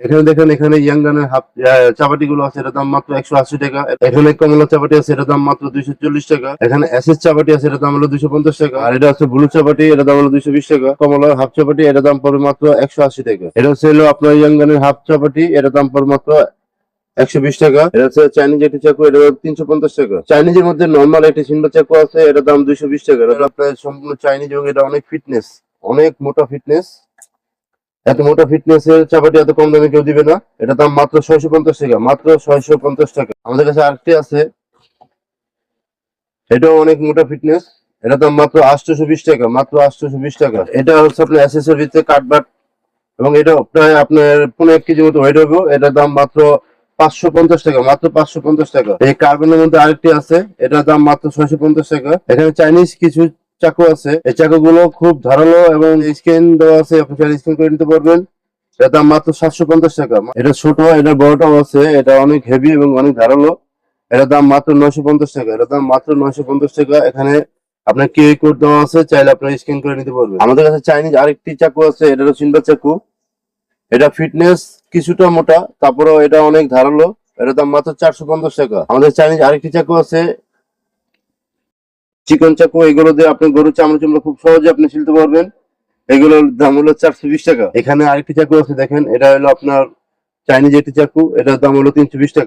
এখানে দেখেন, এখানে ইয়াঙ্গানের হাফ চাপাটি গুলো আছে, এটার দাম মাত্র একশো আশি টাকা। এখানে কমলা চাপাটি আছে, এটার দাম মাত্র দুইশো চল্লিশ টাকা। এখানে এসএস চাপাটি আছে, এটার দাম হলো দুইশো পঞ্চাশ টাকা। আর এটা হচ্ছে ব্লু চাপাটি, এটার দাম হলো দুইশো বিশ টাকা। কমলার হাফ চাপাটি, এটার দাম পড়বে মাত্র একশো আশি টাকা। এটা হচ্ছে হলো আপনার ইয়াঙ্গানের হাফ চাপাটি, এটার দাম পড়বে মাত্র একশো বিশ টাকা। এটা হচ্ছে চাইনিজ একটি চাকু, এটা তিনশো পঞ্চাশ টাকা। চাইনিজের মধ্যে নর্মাল একটি সিলভার চাকু আছে, এটার দাম দুইশো বিশ টাকা। এটা আপনার সম্পূর্ণ চাইনিজ এবং এটা অনেক ফিটনেস অনেক মোটা ফিটনেস এত মোটা ফিটনেস এর চাপাটি এত কম দামে কেউ দিবে না। এটা দাম মাত্র ছয়শো পঞ্চাশ টাকা, মাত্র ছয়শো পঞ্চাশ টাকা। আমাদের কাছে আরেকটি আছে। এটাও অনেক মোটা ফিটনেস এটা দাম মাত্র আটশোশো বিশ টাকা, মাত্র আটশোশো বিশ টাকা। এটা হচ্ছে আপনার এর ভিতরে কাটবাট এবং এটা প্রায় আপনার পনেরো এক কেজি মতো ওয়েট হবে। এটার দাম মাত্র পাঁচশো পঞ্চাশ টাকা, মাত্র পাঁচশো পঞ্চাশ টাকা। এই কার্বনের মধ্যে আরেকটি আছে, এটার দাম মাত্র ছয়শো পঞ্চাশ টাকা। এখানে চাইনিজ কিছু চাকু আছে। এই চাকুগুলো খুব ধারালো এবং স্ক্যান দেওয়া আছে, আপনি চাইলে স্ক্যান করে নিতে পারবেন। এটার দাম মাত্র সাতশো পঞ্চাশ টাকা। এটা ছোট, এটা বড়টাও আছে, এটা অনেক হেভি এবং অনেক ধারালো। এটার দাম মাত্র নয়শো পঞ্চাশ টাকা। এটার দাম মাত্র নয়শো পঞ্চাশ টাকা। এখানে আপনার কিউআর কোড দেওয়া আছে, চাইলে আপনার স্ক্যান করে নিতে পারবেন। আমাদের কাছে চাইনিজ আরেকটি চাকু আছে এটা হলো সিলভার চাকু। এটা ফিটনেস কিছুটা মোটা, তারপরেও এটা অনেক ধারালো। এটার দাম মাত্র চারশো পঞ্চাশ টাকা। আমাদের চাইনিজ আরেকটি চাকু আছে চিকন চাকু, এগুলো দিয়ে আপনি গরু চামড়া চামড়া খুব সহজে আপনি ছিলতে পারবেন। এগুলোর দাম হলো চারশো বিশ টাকা। এখানে আরেকটি চাকু আছে, দেখেন, এটা হলো আপনার চাইনিজ একটি চাকু, এটার দাম হলো তিনশো বিশ টাকা।